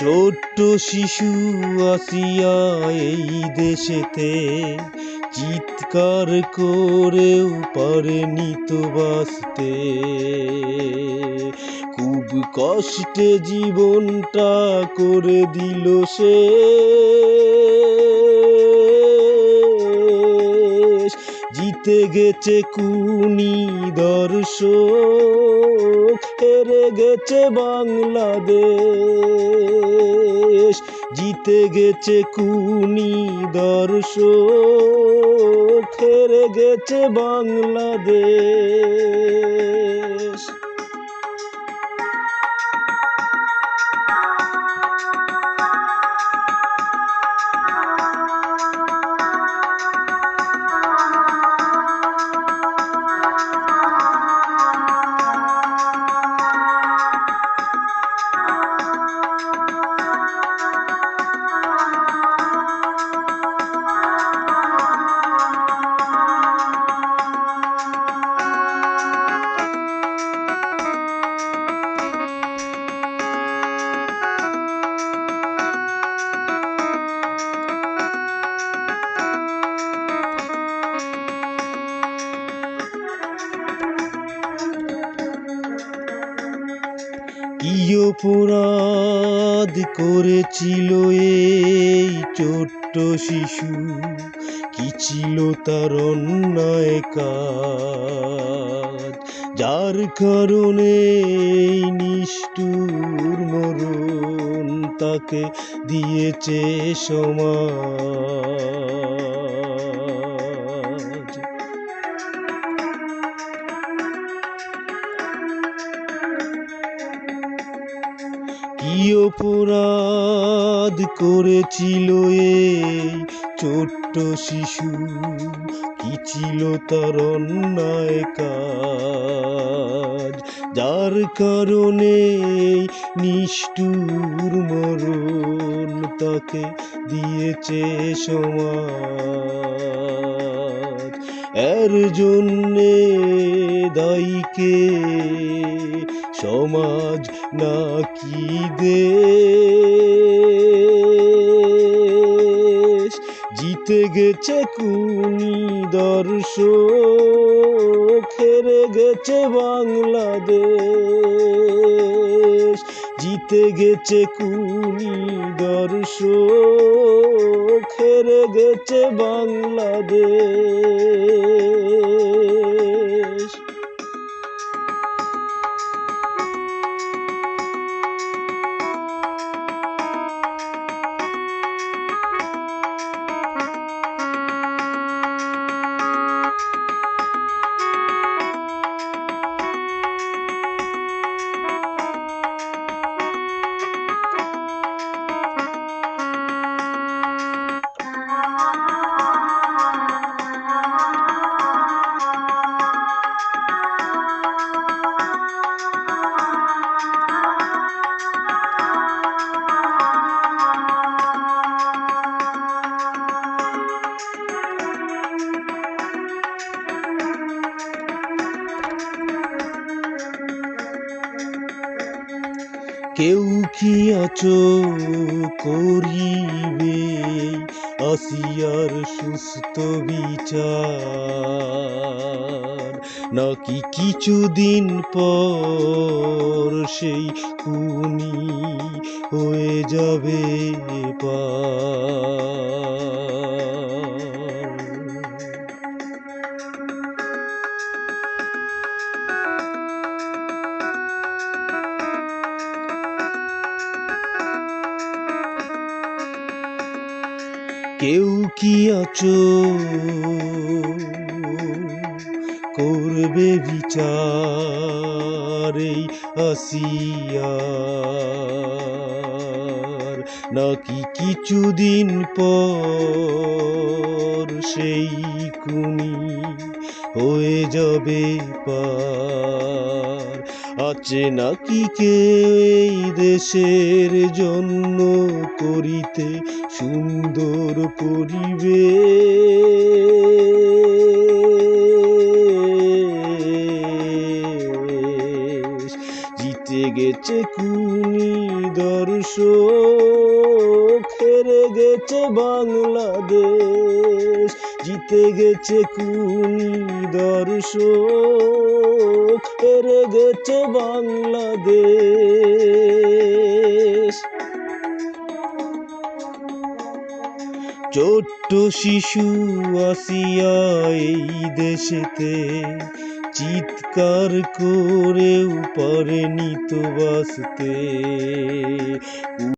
ছোট্ট শিশু আসিয়া এই দেশেতে চিৎকার করেও পারেনি তো বাঁচতে। খুব কষ্টে জীবনটা করে দিল সে। জিতে গেছে কুনি দর্শক, হেরে গেছে বাংলাদেশ। জিতে গেছে কুনি দর্শক হেরে গেছে বাংলাদেশ। কি অপরাধ করেছিল এই ছোট্ট শিশু? কি ছিল তার অন্যায় কাজ? যার কারণে এই নিষ্ঠুর মরণ তাকে দিয়েছে সমাজ। কি অপরাধ করেছিল এই ছোট্ট শিশু। কি ছিল তার অন্যায় কাজ? যার কারণে নিষ্ঠুর মরণ তাকে দিয়েছে সমাজ। এর জন্যে দায়ীকে সমাজ নাকি দে জিতে গেছে কুনি দর্শক হেরে গেছে বাংলাদেশ। জিতে গেছে কুনি দর্শক হেরে গেছে বাংলাদেশ। কেউ কি আছো করিবে? আসিয়ার সুস্থ বিচার নাকি কিছুদিন পর সেই খুনি হয়ে যাবে পার? কেউ কি আছো? করবে বিচার এই আসিয়ার নাকি কিছুদিন পর সেই কুনি হয়ে যাবে পার? আছে নাকি কেউ এই দেশের জন্য করিতে সুন্দর পরিবেশ? জিতে গেছে কুনি দর্শক, হেরে গেছে বাংলাদেশ। জিতে গেছে কুনি দর্শক, হেরে গেছে বাংলাদেশ। ছোট্ট শিশু আসিয়া এই দেশেতে চিৎকার করেও পারেনি তো বাঁচতে